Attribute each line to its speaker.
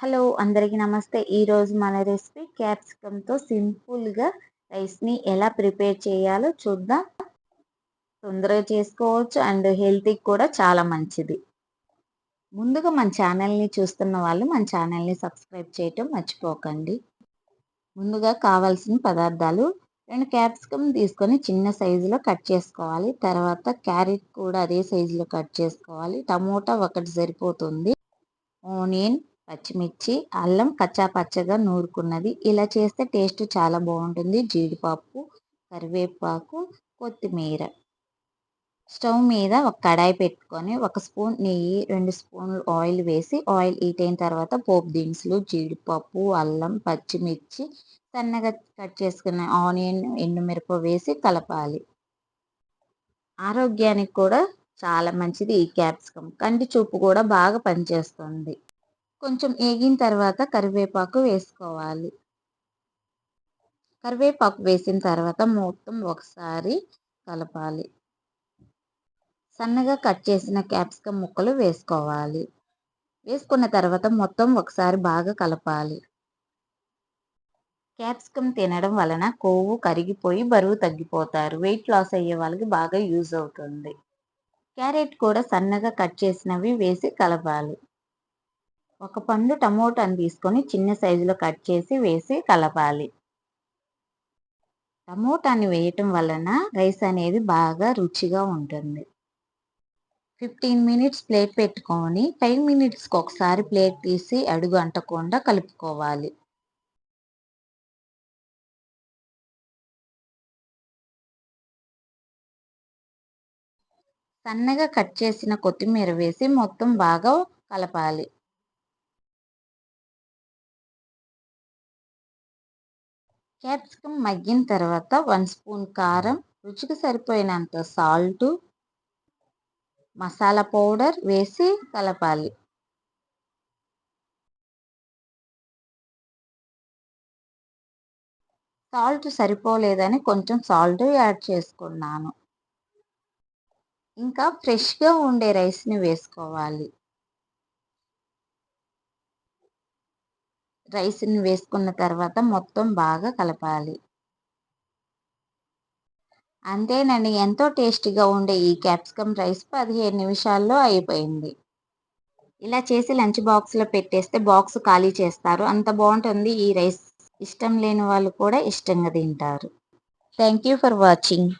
Speaker 1: Hello అందరికీ నమస్తే. ఈరోజు మన రెసిపీ క్యాప్సికమ్తో సింపుల్గా రైస్ని ఎలా ప్రిపేర్ చేయాలో చూద్దాం. తొందరగా చేసుకోవచ్చు అండ్ హెల్తీకి కూడా చాలా మంచిది. ముందుగా మన ఛానల్ని చూస్తున్న వాళ్ళు మన ఛానల్ని సబ్స్క్రైబ్ చేయటం మర్చిపోకండి. ముందుగా కావాల్సిన పదార్థాలు రెండు క్యాప్సికమ్ తీసుకొని చిన్న సైజులో కట్ చేసుకోవాలి. తర్వాత క్యారెట్ కూడా అదే సైజులో కట్ చేసుకోవాలి. టమోటా ఒకటి సరిపోతుంది. ఆనియన్ పచ్చిమిర్చి అల్లం కచ్చా పచ్చగా నూరుకున్నది. ఇలా చేస్తే టేస్ట్ చాలా బాగుంటుంది. జీడిపప్పు కరివేపాకు కొత్తిమీర. స్టవ్ మీద ఒక కడాయి పెట్టుకొని ఒక స్పూన్ నెయ్యి రెండు స్పూన్లు ఆయిల్ వేసి ఆయిల్ హీట్ అయిన తర్వాత పోపు దినుసులు జీడిపప్పు అల్లం పచ్చిమిర్చి సన్నగా కట్ చేసుకున్న ఆనియన్ ఎండుమిరప వేసి కలపాలి. ఆరోగ్యానికి కూడా చాలా మంచిది ఈ క్యాప్సికమ్. కంటి చూపు కూడా బాగా పనిచేస్తుంది. కొంచెం ఏగిన తర్వాత కరివేపాకు వేసుకోవాలి. కరివేపాకు వేసిన తర్వాత మొత్తం ఒకసారి కలపాలి. సన్నగా కట్ చేసిన క్యాప్సికమ్ ముక్కలు వేసుకోవాలి. వేసుకున్న తర్వాత మొత్తం ఒకసారి బాగా కలపాలి. క్యాప్సికమ్ తినడం వలన కొవ్వు కరిగిపోయి బరువు తగ్గిపోతారు. వెయిట్ లాస్ అయ్యే వాళ్ళకి బాగా యూజ్ అవుతుంది. క్యారెట్ కూడా సన్నగా కట్ చేసినవి వేసి కలపాలి. ఒక పండు టమోటాని తీసుకొని చిన్న సైజులో కట్ చేసి వేసి కలపాలి. టమోటాని వేయటం వలన రైస్ అనేది బాగా రుచిగా ఉంటుంది. ఫిఫ్టీన్ మినిట్స్ ప్లేట్ పెట్టుకొని ఫైవ్ మినిట్స్కి ఒకసారి ప్లేట్ తీసి అడుగు అంటకుండా కలుపుకోవాలి. సన్నగా కట్ చేసిన కొత్తిమీర వేసి మొత్తం బాగా కలపాలి. క్యాప్సికమ్ మగ్గిన తర్వాత వన్ స్పూన్ కారం రుచికి సరిపోయినంత సాల్ట్ మసాలా పౌడర్ వేసి కలపాలి. సాల్ట్ సరిపోలేదని కొంచెం సాల్ట్ యాడ్ చేసుకున్నాను. ఇంకా ఫ్రెష్గా ఉండే రైస్ని వేసుకోవాలి. రైస్ని వేసుకున్న తర్వాత మొత్తం బాగా కలపాలి. అంతేనండి ఎంతో టేస్టీగా ఉండే ఈ క్యాప్సికమ్ రైస్ పదిహేను నిమిషాల్లో అయిపోయింది. ఇలా చేసి లంచ్ బాక్స్లో పెట్టేస్తే బాక్స్ ఖాళీ చేస్తారు. అంత బాగుంటుంది. ఈ రైస్ ఇష్టం లేని వాళ్ళు కూడా ఇష్టంగా తింటారు. Thank you for watching.